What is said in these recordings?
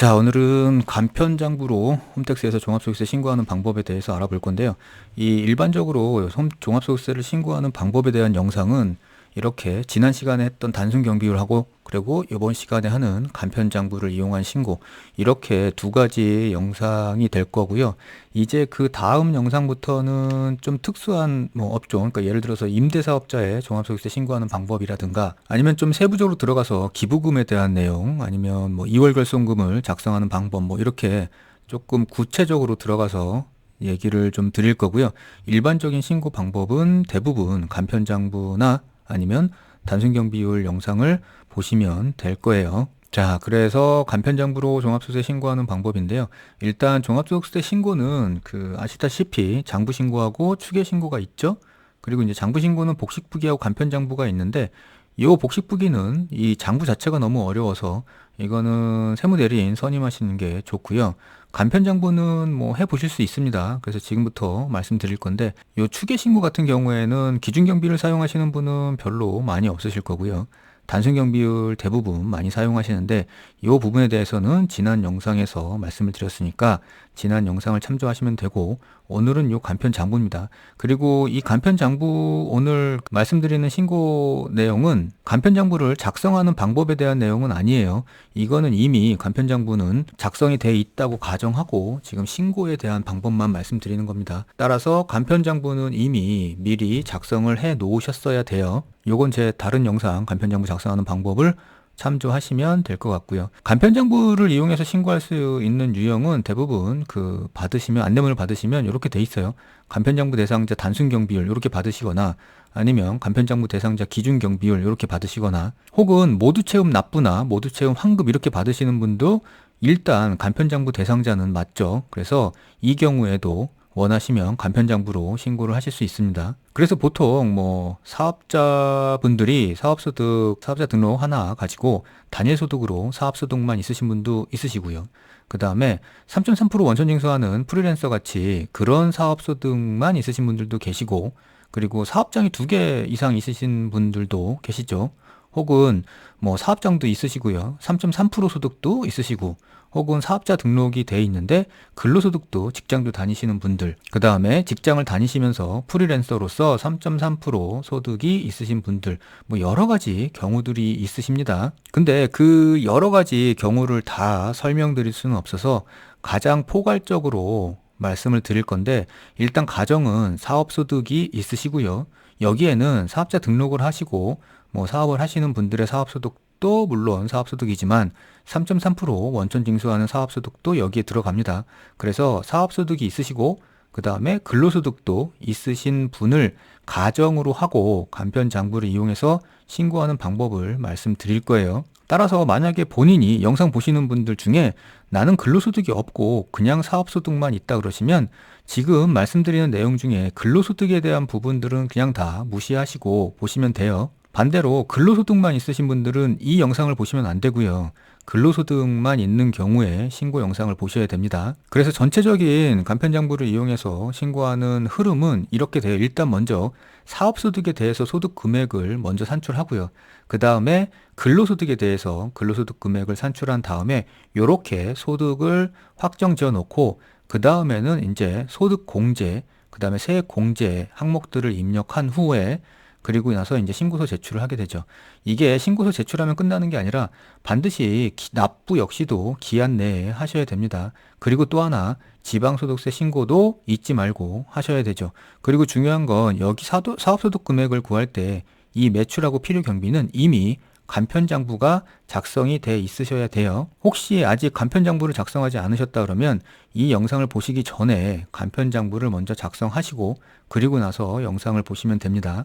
자, 오늘은 간편장부로 홈택스에서 종합소득세 신고하는 방법에 대해서 알아볼 건데요. 이 일반적으로 홈- 종합소득세를 신고하는 방법에 대한 영상은 이렇게 지난 시간에 했던 단순 경비율하고 그리고 이번 시간에 하는 간편장부를 이용한 신고 이렇게 두 가지 영상이 될 거고요. 이제 그 다음 영상부터는 좀 특수한 뭐 업종, 그러니까 예를 들어서 임대사업자의 종합소득세 신고하는 방법이라든가 아니면 좀 세부적으로 들어가서 기부금에 대한 내용 아니면 뭐 2월 결손금을 작성하는 방법 뭐 이렇게 조금 구체적으로 들어가서 얘기를 좀 드릴 거고요. 일반적인 신고 방법은 대부분 간편장부나 아니면 단순경비율 영상을 보시면 될 거예요. 자, 그래서 간편장부로 종합소득세 신고하는 방법인데요. 일단 종합소득세 신고는 그 아시다시피 장부 신고하고 추계 신고가 있죠. 그리고 이제 장부 신고는 복식부기하고 간편장부가 있는데 이 복식부기는 이 장부 자체가 너무 어려워서 이거는 세무대리인 선임하시는 게 좋고요. 간편장부는 뭐 해보실 수 있습니다. 그래서 지금부터 말씀드릴 건데 이 추계 신고 같은 경우에는 기준경비를 사용하시는 분은 별로 많이 없으실 거고요. 단순 경비율 대부분 많이 사용하시는데 이 부분에 대해서는 지난 영상에서 말씀을 드렸으니까 지난 영상을 참조하시면 되고 오늘은 이 간편 장부입니다. 그리고 이 간편 장부 오늘 말씀드리는 신고 내용은 간편 장부를 작성하는 방법에 대한 내용은 아니에요. 이거는 이미 간편 장부는 작성이 돼 있다고 가정하고 지금 신고에 대한 방법만 말씀드리는 겁니다. 따라서 간편 장부는 이미 미리 작성을 해 놓으셨어야 돼요. 요건 제 다른 영상 간편 장부 작성하는 방법을 참조하시면 될 것 같고요. 간편장부를 이용해서 신고할 수 있는 유형은 대부분 그 받으시면 안내문을 받으시면 이렇게 돼 있어요. 간편장부 대상자 단순 경비율 이렇게 받으시거나 아니면 간편장부 대상자 기준 경비율 이렇게 받으시거나 혹은 모두 채움 납부나 모두 채움 환급 이렇게 받으시는 분도 일단 간편장부 대상자는 맞죠. 그래서 이 경우에도 원하시면 간편장부로 신고를 하실 수 있습니다. 그래서 보통 뭐 사업자분들이 사업소득, 사업자 등록 하나 가지고 단일소득으로 사업소득만 있으신 분도 있으시고요. 그 다음에 3.3% 원천 징수하는 프리랜서 같이 그런 사업소득만 있으신 분들도 계시고 그리고 사업장이 두 개 이상 있으신 분들도 계시죠. 혹은 뭐 사업장도 있으시고요. 3.3% 소득도 있으시고 혹은 사업자 등록이 돼 있는데 근로소득도 직장도 다니시는 분들 그 다음에 직장을 다니시면서 프리랜서로서 3.3% 소득이 있으신 분들 뭐 여러 가지 경우들이 있으십니다. 근데 그 여러 가지 경우를 다 설명드릴 수는 없어서 가장 포괄적으로 말씀을 드릴 건데 일단 가정은 사업소득이 있으시고요. 여기에는 사업자 등록을 하시고 뭐 사업을 하시는 분들의 사업소득도 물론 사업소득이지만 3.3% 원천 징수하는 사업소득도 여기에 들어갑니다. 그래서 사업소득이 있으시고 그 다음에 근로소득도 있으신 분을 가정으로 하고 간편장부를 이용해서 신고하는 방법을 말씀드릴 거예요. 따라서 만약에 본인이 영상 보시는 분들 중에 나는 근로소득이 없고 그냥 사업소득만 있다 그러시면 지금 말씀드리는 내용 중에 근로소득에 대한 부분들은 그냥 다 무시하시고 보시면 돼요. 반대로 근로소득만 있으신 분들은 이 영상을 보시면 안 되고요. 근로소득만 있는 경우에 신고 영상을 보셔야 됩니다. 그래서 전체적인 간편장부를 이용해서 신고하는 흐름은 이렇게 돼요. 일단 먼저 사업소득에 대해서 소득 금액을 먼저 산출하고요. 그 다음에 근로소득에 대해서 근로소득 금액을 산출한 다음에 이렇게 소득을 확정 지어 놓고 그 다음에는 이제 소득 공제, 그 다음에 세액 공제 항목들을 입력한 후에 그리고 나서 이제 신고서 제출을 하게 되죠. 이게 신고서 제출하면 끝나는 게 아니라 반드시 기- 납부 역시도 기한 내에 하셔야 됩니다. 그리고 또 하나 지방소득세 신고도 잊지 말고 하셔야 되죠. 그리고 중요한 건 여기 사도, 사업소득 금액을 구할 때 이 매출하고 필요 경비는 이미 간편장부가 작성이 돼 있으셔야 돼요. 혹시 아직 간편장부를 작성하지 않으셨다 그러면 이 영상을 보시기 전에 간편장부를 먼저 작성하시고 그리고 나서 영상을 보시면 됩니다.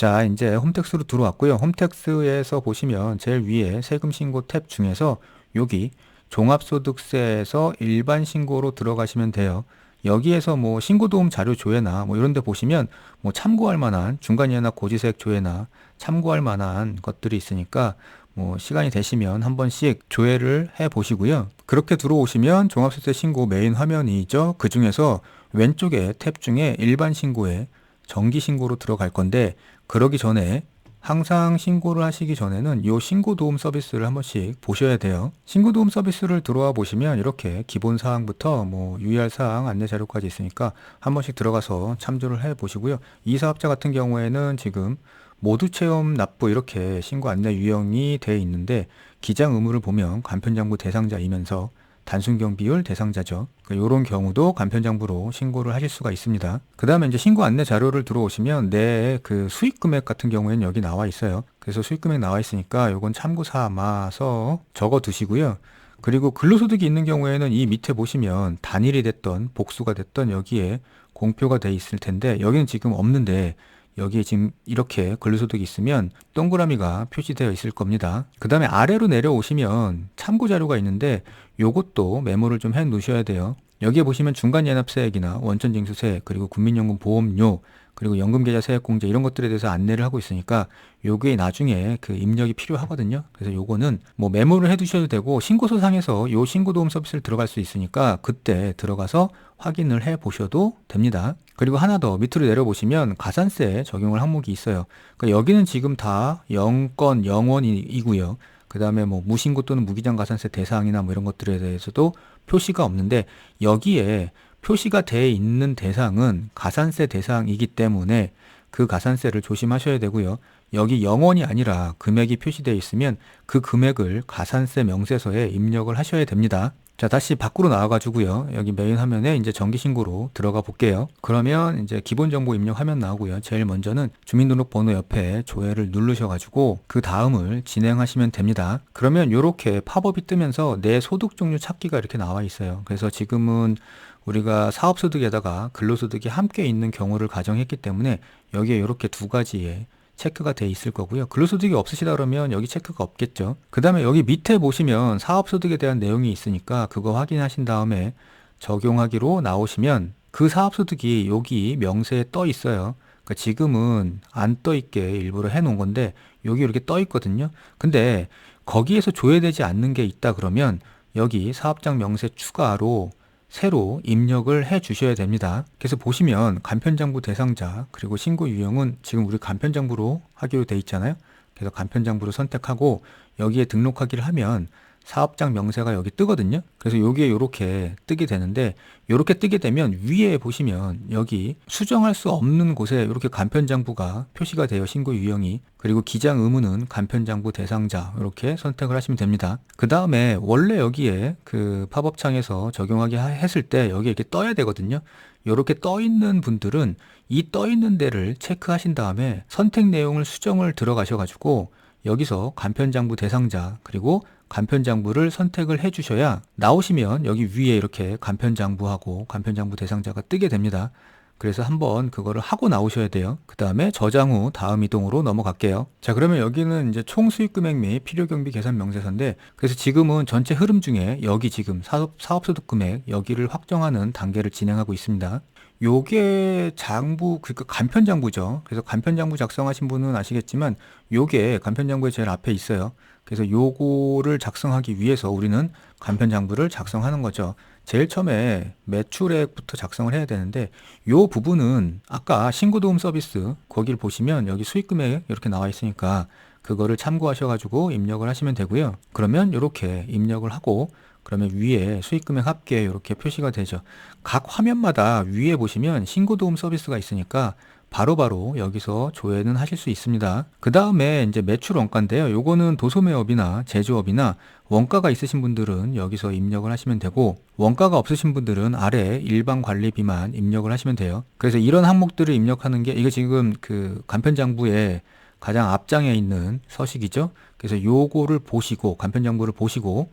자, 이제 홈택스로 들어왔고요. 홈택스에서 보시면 제일 위에 세금 신고 탭 중에서 여기 종합소득세에서 일반 신고로 들어가시면 돼요. 여기에서 뭐 신고도움 자료 조회나 뭐 이런 데 보시면 뭐 참고할 만한 중간이나 고지세액 조회나 참고할 만한 것들이 있으니까 뭐 시간이 되시면 한 번씩 조회를 해 보시고요. 그렇게 들어오시면 종합소득세 신고 메인 화면이죠. 그 중에서 왼쪽에 탭 중에 일반 신고에 정기 신고로 들어갈 건데 그러기 전에 항상 신고를 하시기 전에는 이 신고 도움 서비스를 한 번씩 보셔야 돼요. 신고 도움 서비스를 들어와 보시면 이렇게 기본 사항부터 뭐 유의할 사항, 안내 자료까지 있으니까 한 번씩 들어가서 참조를 해 보시고요. 이 사업자 같은 경우에는 지금 모두 체험 납부 이렇게 신고 안내 유형이 돼 있는데 기장 의무를 보면 간편장부 대상자이면서 단순경 비율 대상자죠. 이런 경우도 간편장부로 신고를 하실 수가 있습니다. 그 다음에 이제 신고 안내 자료를 들어오시면 내 그 수익 금액 같은 경우에는 여기 나와 있어요. 그래서 수익 금액 나와 있으니까 요건 참고 삼아서 적어 두시고요. 그리고 근로소득이 있는 경우에는 이 밑에 보시면 단일이 됐던 복수가 됐던 여기에 공표가 돼 있을 텐데 여기는 지금 없는데 여기에 지금 이렇게 근로소득이 있으면 동그라미가 표시되어 있을 겁니다. 그 다음에 아래로 내려오시면 참고 자료가 있는데 요것도 메모를 좀 해 놓으셔야 돼요. 여기에 보시면 중간연합세액이나 원천징수세 그리고 국민연금 보험료 그리고 연금계좌 세액공제 이런 것들에 대해서 안내를 하고 있으니까 요게 나중에 그 입력이 필요하거든요. 그래서 요거는 뭐 메모를 해 두셔도 되고 신고서상에서 요 신고도움 서비스를 들어갈 수 있으니까 그때 들어가서 확인을 해 보셔도 됩니다. 그리고 하나 더 밑으로 내려보시면 가산세 적용을 항목이 있어요. 그러니까 여기는 지금 다 0건 0원이고요. 그 다음에 뭐 무신고 또는 무기장 가산세 대상이나 뭐 이런 것들에 대해서도 표시가 없는데 여기에 표시가 돼 있는 대상은 가산세 대상이기 때문에 그 가산세를 조심하셔야 되고요. 여기 0원이 아니라 금액이 표시되어 있으면 그 금액을 가산세 명세서에 입력을 하셔야 됩니다. 자, 다시 밖으로 나와가지고요. 여기 메인 화면에 이제 정기신고로 들어가 볼게요. 그러면 이제 기본 정보 입력 화면 나오고요. 제일 먼저는 주민등록번호 옆에 조회를 누르셔가지고 그 다음을 진행하시면 됩니다. 그러면 이렇게 팝업이 뜨면서 내 소득 종류 찾기가 이렇게 나와 있어요. 그래서 지금은 우리가 사업소득에다가 근로소득이 함께 있는 경우를 가정했기 때문에 여기에 이렇게 두 가지의 체크가 돼 있을 거고요. 근로소득이 없으시다 그러면 여기 체크가 없겠죠. 그 다음에 여기 밑에 보시면 사업소득에 대한 내용이 있으니까 그거 확인하신 다음에 적용하기로 나오시면 그 사업소득이 여기 명세에 떠 있어요. 그러니까 지금은 안 떠 있게 일부러 해 놓은 건데 여기 이렇게 떠 있거든요. 근데 거기에서 조회되지 않는 게 있다 그러면 여기 사업장 명세 추가로 새로 입력을 해 주셔야 됩니다. 그래서 보시면 간편장부 대상자 그리고 신고 유형은 지금 우리 간편장부로 하기로 돼 있잖아요. 그래서 간편장부를 선택하고 여기에 등록하기를 하면 사업장 명세가 여기 뜨거든요. 그래서 여기에 이렇게 뜨게 되는데 이렇게 뜨게 되면 위에 보시면 여기 수정할 수 없는 곳에 이렇게 간편장부가 표시가 되어 신고 유형이 그리고 기장 의무는 간편장부 대상자 이렇게 선택을 하시면 됩니다. 그 다음에 원래 여기에 그 팝업 창에서 적용하기 했을 때 여기 이렇게 떠야 되거든요. 이렇게 떠 있는 분들은 이 떠 있는 데를 체크하신 다음에 선택 내용을 수정을 들어가셔가지고 여기서 간편장부 대상자 그리고 간편장부를 선택을 해 주셔야 나오시면 여기 위에 이렇게 간편장부하고 간편장부 대상자가 뜨게 됩니다. 그래서 한번 그거를 하고 나오셔야 돼요. 그 다음에 저장 후 다음 이동으로 넘어갈게요. 자, 그러면 여기는 이제 총 수익 금액 및 필요 경비 계산 명세서인데, 그래서 지금은 전체 흐름 중에 여기 지금 사업, 사업소득 금액 여기를 확정하는 단계를 진행하고 있습니다. 요게 장부 그러니까 간편장부죠. 그래서 간편장부 작성하신 분은 아시겠지만 요게 간편장부의 제일 앞에 있어요. 그래서 요거를 작성하기 위해서 우리는 간편 장부를 작성하는 거죠. 제일 처음에 매출액부터 작성을 해야 되는데 요 부분은 아까 신고 도움 서비스 거기를 보시면 여기 수익 금액 이렇게 나와 있으니까 그거를 참고하셔 가지고 입력을 하시면 되고요. 그러면 이렇게 입력을 하고 그러면 위에 수익금액 합계 이렇게 표시가 되죠. 각 화면마다 위에 보시면 신고도움 서비스가 있으니까 바로바로 바로 여기서 조회는 하실 수 있습니다. 그 다음에 이제 매출 원가인데요. 요거는 도소매업이나 제조업이나 원가가 있으신 분들은 여기서 입력을 하시면 되고 원가가 없으신 분들은 아래 일반 관리비만 입력을 하시면 돼요. 그래서 이런 항목들을 입력하는 게 이게 지금 그 간편장부에 가장 앞장에 있는 서식이죠. 그래서 요거를 보시고 간편장부를 보시고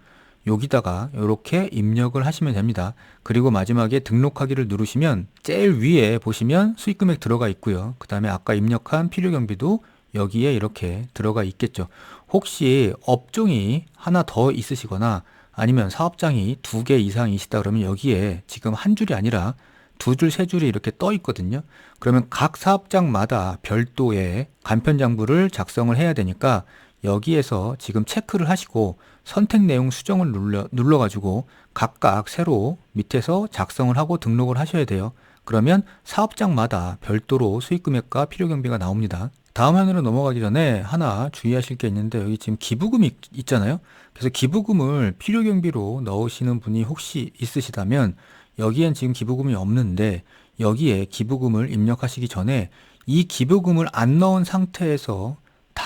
여기다가 이렇게 입력을 하시면 됩니다. 그리고 마지막에 등록하기를 누르시면 제일 위에 보시면 수익금액 들어가 있고요. 그 다음에 아까 입력한 필요경비도 여기에 이렇게 들어가 있겠죠. 혹시 업종이 하나 더 있으시거나 아니면 사업장이 두 개 이상이시다 그러면 여기에 지금 한 줄이 아니라 두 줄, 세 줄이 이렇게 떠 있거든요. 그러면 각 사업장마다 별도의 간편장부를 작성을 해야 되니까 여기에서 지금 체크를 하시고 선택 내용 수정을 눌러, 눌러가지고 각각 새로 밑에서 작성을 하고 등록을 하셔야 돼요. 그러면 사업장마다 별도로 수익금액과 필요경비가 나옵니다. 다음 화면으로 넘어가기 전에 하나 주의하실 게 있는데 여기 지금 기부금이 있- 있잖아요. 그래서 기부금을 필요 경비로 넣으시는 분이 혹시 있으시다면 여기엔 지금 기부금이 없는데 여기에 기부금을 입력하시기 전에 이 기부금을 안 넣은 상태에서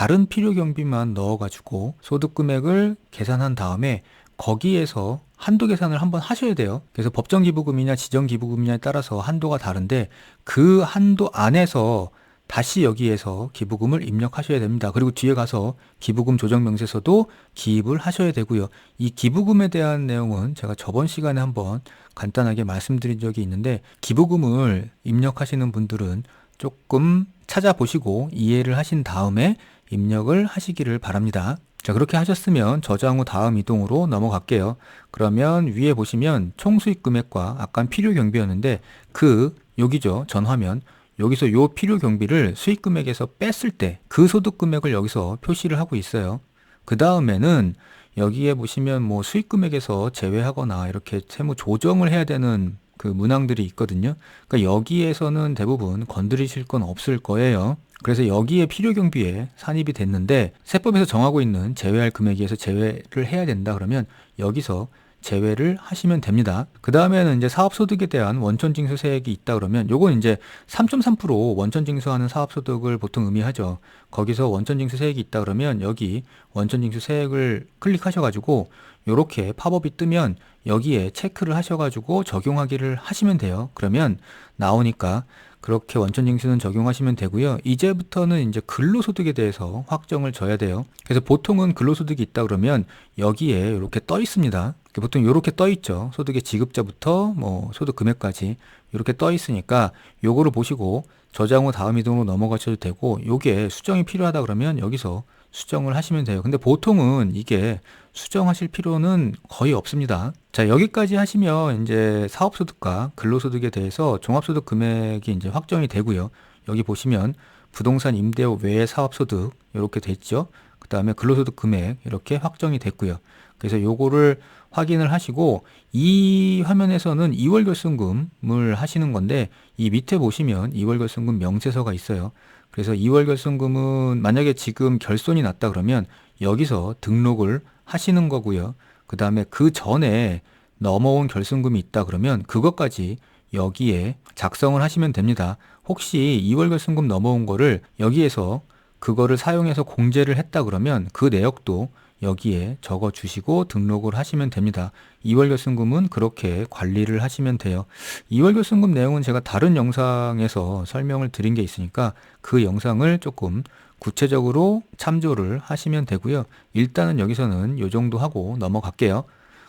다른 필요 경비만 넣어가지고 소득 금액을 계산한 다음에 거기에서 한도 계산을 한번 하셔야 돼요. 그래서 법정 기부금이냐 지정 기부금이냐에 따라서 한도가 다른데 그 한도 안에서 다시 여기에서 기부금을 입력하셔야 됩니다. 그리고 뒤에 가서 기부금 조정 명세서도 기입을 하셔야 되고요. 이 기부금에 대한 내용은 제가 저번 시간에 한번 간단하게 말씀드린 적이 있는데 기부금을 입력하시는 분들은 조금 찾아보시고 이해를 하신 다음에 입력을 하시기를 바랍니다. 자, 그렇게 하셨으면 저장 후 다음 이동으로 넘어갈게요. 그러면 위에 보시면 총 수익 금액과 아까 필요 경비였는데 그 여기죠. 전 화면. 여기서 요 필요 경비를 수익 금액에서 뺐을 때 그 소득 금액을 여기서 표시를 하고 있어요. 그 다음에는 여기에 보시면 뭐 수익 금액에서 제외하거나 이렇게 세무 조정을 해야 되는 그 문항들이 있거든요. 그러니까 여기에서는 대부분 건드리실 건 없을 거예요. 그래서 여기에 필요 경비에 산입이 됐는데 세법에서 정하고 있는 제외할 금액에서 제외를 해야 된다 그러면 여기서 제외를 하시면 됩니다. 그 다음에는 이제 사업소득에 대한 원천징수세액이 있다 그러면 요건 이제 3.3% 원천징수하는 사업소득을 보통 의미하죠. 거기서 원천징수세액이 있다 그러면 여기 원천징수세액을 클릭하셔가지고 요렇게 팝업이 뜨면 여기에 체크를 하셔가지고 적용하기를 하시면 돼요. 그러면 나오니까 그렇게 원천징수는 적용하시면 되고요. 이제부터는 이제 근로소득에 대해서 확정을 줘야 돼요. 그래서 보통은 근로소득이 있다 그러면 여기에 이렇게 떠 있습니다. 보통 이렇게 떠 있죠. 소득의 지급자부터 뭐 소득 금액까지 이렇게 떠 있으니까 요거를 보시고 저장 후 다음 이동으로 넘어가셔도 되고 요게 수정이 필요하다 그러면 여기서 수정을 하시면 돼요. 근데 보통은 이게 수정하실 필요는 거의 없습니다. 자, 여기까지 하시면 이제 사업소득과 근로소득에 대해서 종합소득 금액이 이제 확정이 되고요. 여기 보시면 부동산 임대업 외의 사업소득 이렇게 됐죠. 그 다음에 근로소득 금액 이렇게 확정이 됐고요. 그래서 요거를 확인을 하시고 이 화면에서는 2월 결손금을 하시는 건데 이 밑에 보시면 2월 결손금 명세서가 있어요. 그래서 2월 결손금은 만약에 지금 결손이 났다 그러면 여기서 등록을 하시는 거고요. 그 다음에 그 전에 넘어온 결손금이 있다 그러면 그것까지 여기에 작성을 하시면 됩니다. 혹시 2월 결손금 넘어온 거를 여기에서 그거를 사용해서 공제를 했다 그러면 그 내역도 여기에 적어 주시고 등록을 하시면 됩니다. 2월 결손금은 그렇게 관리를 하시면 돼요. 2월 결손금 내용은 제가 다른 영상에서 설명을 드린 게 있으니까 그 영상을 조금 구체적으로 참조를 하시면 되고요. 일단은 여기서는 이 정도 하고 넘어갈게요.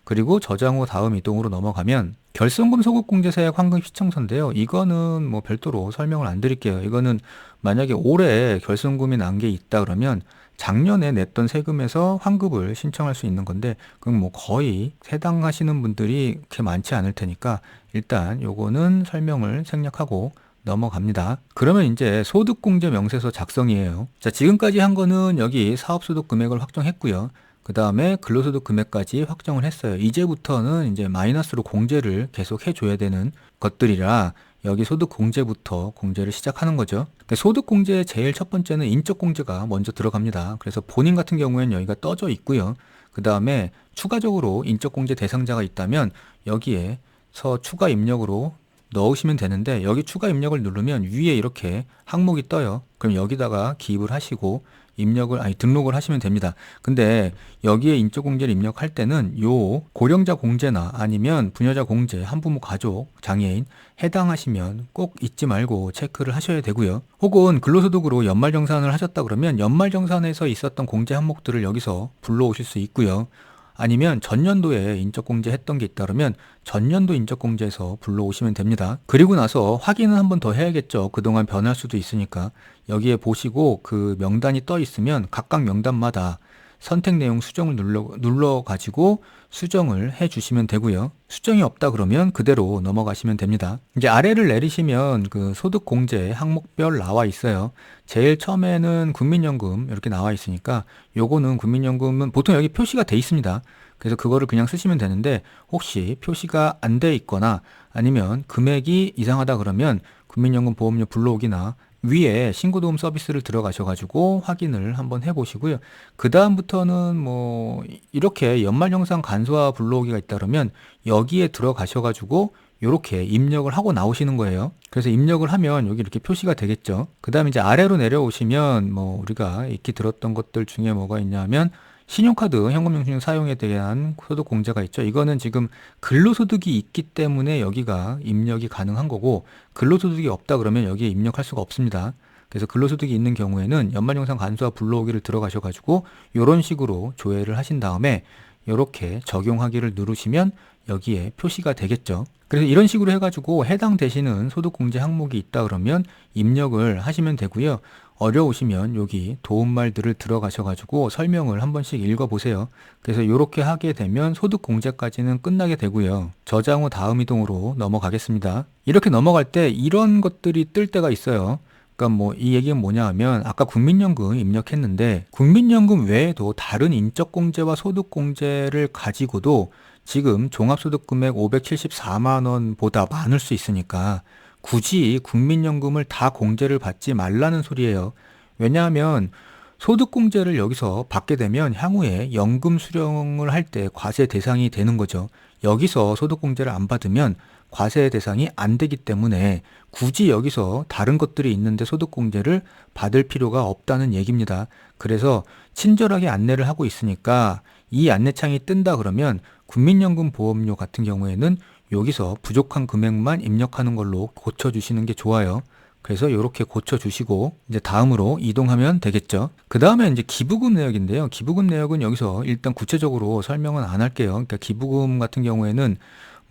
그리고 저장 후 다음 이동으로 넘어가면 결손금 소급공제세액 환급 시청서인데요. 이거는 뭐 별도로 설명을 안 드릴게요. 이거는 만약에 올해 결손금이 난 게 있다 그러면 작년에 냈던 세금에서 환급을 신청할 수 있는 건데 그럼 뭐 거의 해당하시는 분들이 그렇게 많지 않을 테니까 일단 요거는 설명을 생략하고 넘어갑니다. 그러면 이제 소득공제 명세서 작성이에요. 자, 지금까지 한 거는 여기 사업소득 금액을 확정했고요. 그 다음에 근로소득 금액까지 확정을 했어요. 이제부터는 이제 마이너스로 공제를 계속 해줘야 되는 것들이라 여기 소득 공제부터 공제를 시작하는 거죠. 소득 공제 제일 첫 번째는 인적 공제가 먼저 들어갑니다. 그래서 본인 같은 경우에는 여기가 떠져 있고요. 그 다음에 추가적으로 인적 공제 대상자가 있다면 여기에 서 추가 입력으로 넣으시면 되는데 여기 추가 입력을 누르면 위에 이렇게 항목이 떠요. 그럼 여기다가 기입을 하시고 입력을 아니 등록을 하시면 됩니다. 근데 여기에 인적 공제를 입력할 때는 요 고령자 공제나 아니면 부녀자 공제, 한부모 가족, 장애인 해당하시면 꼭 잊지 말고 체크를 하셔야 되고요. 혹은 근로소득으로 연말정산을 하셨다 그러면 연말정산에서 있었던 공제 항목들을 여기서 불러오실 수 있고요. 아니면 전년도에 인적공제 했던 게 있다 그러면 전년도 인적공제에서 불러오시면 됩니다. 그리고 나서 확인은 한 번 더 해야겠죠. 그동안 변할 수도 있으니까. 여기에 보시고 그 명단이 떠 있으면 각각 명단마다 선택 내용 수정을 눌러, 눌러 가지고 수정을 해 주시면 되고요. 수정이 없다 그러면 그대로 넘어가시면 됩니다. 이제 아래를 내리시면 그 소득 공제 항목별 나와 있어요. 제일 처음에는 국민연금 이렇게 나와 있으니까 요거는 국민연금은 보통 여기 표시가 돼 있습니다. 그래서 그거를 그냥 쓰시면 되는데 혹시 표시가 안 돼 있거나 아니면 금액이 이상하다 그러면 국민연금 보험료 불러오기나 위에 신고도움 서비스를 들어가셔가지고 확인을 한번 해보시고요. 그 다음부터는 뭐 이렇게 연말 영상 간소화 불러오기가 있다 그러면 여기에 들어가셔가지고 이렇게 입력을 하고 나오시는 거예요. 그래서 입력을 하면 여기 이렇게 표시가 되겠죠. 그 다음에 이제 아래로 내려오시면 뭐 우리가 익히 들었던 것들 중에 뭐가 있냐면 신용카드 현금영수증 사용에 대한 소득 공제가 있죠. 이거는 지금 근로소득이 있기 때문에 여기가 입력이 가능한 거고 근로소득이 없다 그러면 여기에 입력할 수가 없습니다. 그래서 근로소득이 있는 경우에는 연말영상 간소화 불러오기를 들어가셔가지고 이런 식으로 조회를 하신 다음에 이렇게 적용하기를 누르시면 여기에 표시가 되겠죠. 그래서 이런 식으로 해가지고 해당 되시는 소득공제 항목이 있다 그러면 입력을 하시면 되고요. 어려우시면 여기 도움말들을 들어가셔가지고 설명을 한 번씩 읽어보세요. 그래서 이렇게 하게 되면 소득공제까지는 끝나게 되고요. 저장 후 다음 이동으로 넘어가겠습니다. 이렇게 넘어갈 때 이런 것들이 뜰 때가 있어요. 그러니까 뭐 이 얘기는 뭐냐 하면 아까 국민연금 입력했는데 국민연금 외에도 다른 인적공제와 소득공제를 가지고도 지금 종합소득금액 574만 원보다 많을 수 있으니까 굳이 국민연금을 다 공제를 받지 말라는 소리예요. 왜냐하면 소득공제를 여기서 받게 되면 향후에 연금 수령을 할 때 과세 대상이 되는 거죠. 여기서 소득공제를 안 받으면 과세 대상이 안 되기 때문에 굳이 여기서 다른 것들이 있는데 소득공제를 받을 필요가 없다는 얘기입니다. 그래서 친절하게 안내를 하고 있으니까 이 안내창이 뜬다 그러면 국민연금 보험료 같은 경우에는 여기서 부족한 금액만 입력하는 걸로 고쳐주시는 게 좋아요. 그래서 이렇게 고쳐주시고 이제 다음으로 이동하면 되겠죠. 그 다음에 이제 기부금 내역인데요. 기부금 내역은 여기서 일단 구체적으로 설명은 안 할게요. 그러니까 기부금 같은 경우에는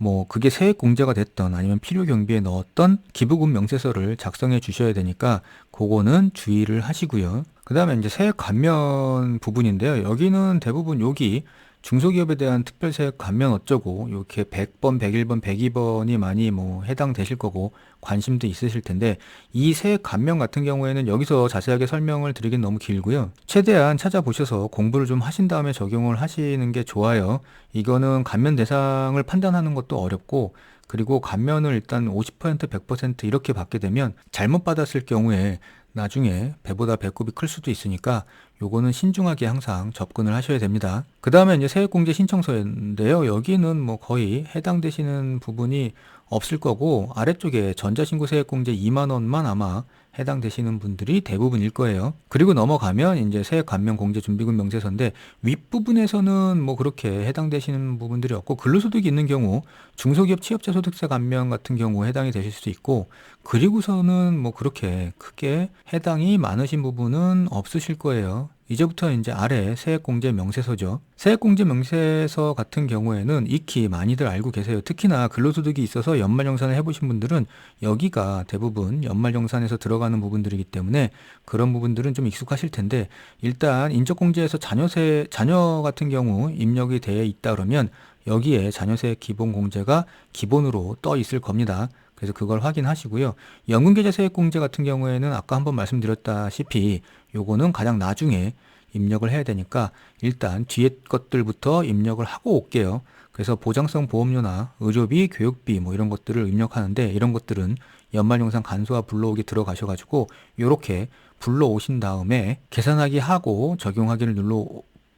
뭐 그게 세액 공제가 됐던 아니면 필요 경비에 넣었던 기부금 명세서를 작성해 주셔야 되니까 그거는 주의를 하시고요. 그 다음에 이제 세액 감면 부분인데요. 여기는 대부분 여기 중소기업에 대한 특별세액 감면 어쩌고 이렇게 100번, 101번, 102번이 많이 뭐 해당되실 거고 관심도 있으실 텐데 이 세액 감면 같은 경우에는 여기서 자세하게 설명을 드리긴 너무 길고요. 최대한 찾아보셔서 공부를 좀 하신 다음에 적용을 하시는 게 좋아요. 이거는 감면 대상을 판단하는 것도 어렵고 그리고 감면을 일단 50% 100% 이렇게 받게 되면 잘못 받았을 경우에 나중에 배보다 배꼽이 클 수도 있으니까 요거는 신중하게 항상 접근을 하셔야 됩니다. 그 다음에 이제 세액공제 신청서인데요. 여기는 뭐 거의 해당되시는 부분이 없을 거고 아래쪽에 전자신고 세액공제 2만 원만 아마 해당되시는 분들이 대부분일 거예요. 그리고 넘어가면 이제 세액 감면 공제 준비금 명세서인데 윗부분에서는 뭐 그렇게 해당되시는 부분들이 없고 근로소득이 있는 경우 중소기업 취업자 소득세 감면 같은 경우 해당이 되실 수도 있고 그리고서는 뭐 그렇게 크게 해당이 많으신 부분은 없으실 거예요. 이제부터 이제 아래 세액공제 명세서죠. 세액공제 명세서 같은 경우에는 익히 많이들 알고 계세요. 특히나 근로소득이 있어서 연말정산을 해보신 분들은 여기가 대부분 연말정산에서 들어가는 부분들이기 때문에 그런 부분들은 좀 익숙하실 텐데 일단 인적공제에서 자녀세 자녀 같은 경우 입력이 되어 있다 그러면 여기에 자녀세 기본공제가 기본으로 떠 있을 겁니다. 그래서 그걸 확인하시고요. 연금계좌 세액공제 같은 경우에는 아까 한번 말씀드렸다시피 요거는 가장 나중에 입력을 해야 되니까 일단 뒤에 것들부터 입력을 하고 올게요. 그래서 보장성 보험료나 의료비, 교육비 뭐 이런 것들을 입력하는데 이런 것들은 연말영상 간소화 불러오기 들어가셔가지고 요렇게 불러오신 다음에 계산하기 하고 적용하기를 눌러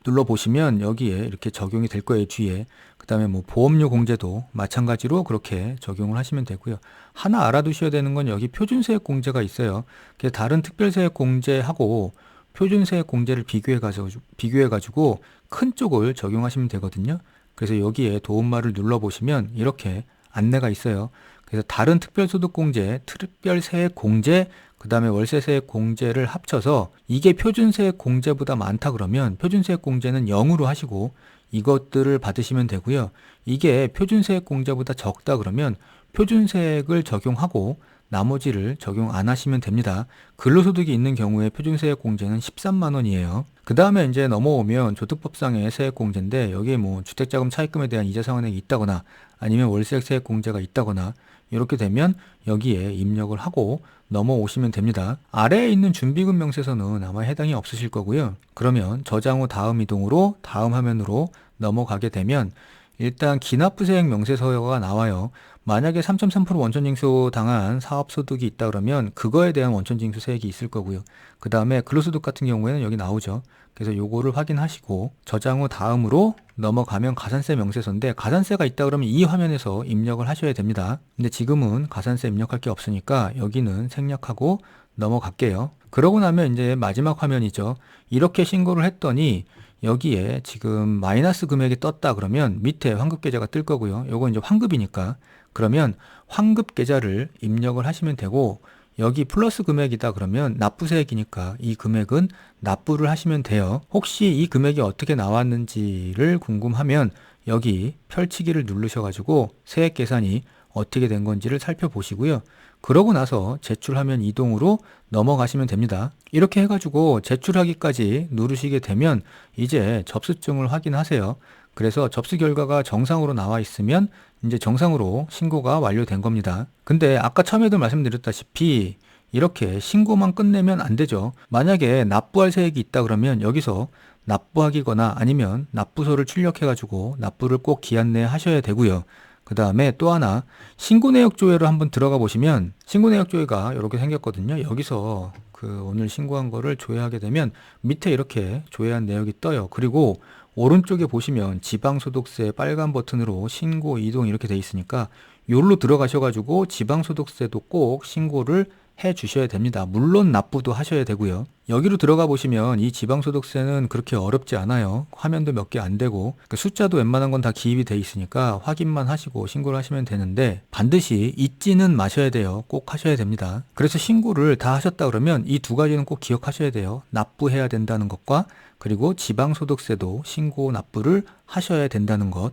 눌러보시면 여기에 이렇게 적용이 될 거예요 뒤에. 그 다음에 뭐 보험료 공제도 마찬가지로 그렇게 적용을 하시면 되고요. 하나 알아두셔야 되는 건 여기 표준세액 공제가 있어요. 다른 특별세액 공제하고 표준세액 공제를 비교해 가지고 비교해 가지고 큰 쪽을 적용하시면 되거든요. 그래서 여기에 도움말을 눌러보시면 이렇게 안내가 있어요 그래서 다른 특별소득공제, 특별세액 공제, 그 다음에 월세세액 공제를 합쳐서 이게 표준세액 공제보다 많다 그러면 표준세액 공제는 0으로 하시고 이것들을 받으시면 되고요. 이게 표준세액 공제보다 적다 그러면 표준세액을 적용하고 나머지를 적용 안 하시면 됩니다. 근로소득이 있는 경우에 표준세액 공제는 13만 원이에요. 그 다음에 이제 넘어오면 조특법상의 세액 공제인데 여기에 뭐 주택자금 차입금에 대한 이자 상환액이 있다거나 아니면 월세 세액 공제가 있다거나 이렇게 되면 여기에 입력을 하고 넘어오시면 됩니다. 아래에 있는 준비금 명세서는 아마 해당이 없으실 거고요. 그러면 저장 후 다음 이동으로 다음 화면으로 넘어가게 되면 일단 기납부세액 명세서가 나와요. 만약에 3.3% 원천징수 당한 사업소득이 있다 그러면 그거에 대한 원천징수 세액이 있을 거고요. 그 다음에 근로소득 같은 경우에는 여기 나오죠. 그래서 요거를 확인하시고 저장 후 다음으로 넘어가면 가산세 명세서인데 가산세가 있다 그러면 이 화면에서 입력을 하셔야 됩니다. 근데 지금은 가산세 입력할 게 없으니까 여기는 생략하고 넘어갈게요. 그러고 나면 이제 마지막 화면이죠. 이렇게 신고를 했더니 여기에 지금 마이너스 금액이 떴다 그러면 밑에 환급 계좌가 뜰 거고요. 요거 이제 환급이니까 그러면 환급 계좌를 입력을 하시면 되고 여기 플러스 금액이다 그러면 납부세액이니까 이 금액은 납부를 하시면 돼요. 혹시 이 금액이 어떻게 나왔는지를 궁금하면 여기 펼치기를 누르셔가지고 세액 계산이 어떻게 된 건지를 살펴보시고요. 그러고 나서 제출하면 이동으로 넘어가시면 됩니다. 이렇게 해가지고 제출하기까지 누르시게 되면 이제 접수증을 확인하세요. 그래서 접수 결과가 정상으로 나와 있으면 이제 정상으로 신고가 완료된 겁니다. 근데 아까 처음에도 말씀드렸다시피 이렇게 신고만 끝내면 안 되죠. 만약에 납부할 세액이 있다 그러면 여기서 납부하기거나 아니면 납부서를 출력해가지고 납부를 꼭 기한 내에 하셔야 되고요. 그 다음에 또 하나 신고 내역 조회를 한번 들어가 보시면 신고 내역 조회가 이렇게 생겼거든요. 여기서 그 오늘 신고한 거를 조회하게 되면 밑에 이렇게 조회한 내역이 떠요. 그리고 오른쪽에 보시면 지방소득세 빨간 버튼으로 신고 이동 이렇게 돼 있으니까 요로 들어가셔가지고 지방소득세도 꼭 신고를 해 주셔야 됩니다. 물론 납부도 하셔야 되고요. 여기로 들어가 보시면 이 지방소득세는 그렇게 어렵지 않아요. 화면도 몇 개 안 되고 그 숫자도 웬만한 건 다 기입이 돼 있으니까 확인만 하시고 신고를 하시면 되는데 반드시 잊지는 마셔야 돼요. 꼭 하셔야 됩니다. 그래서 신고를 다 하셨다 그러면 이 두 가지는 꼭 기억하셔야 돼요. 납부해야 된다는 것과 그리고 지방소득세도 신고 납부를 하셔야 된다는 것.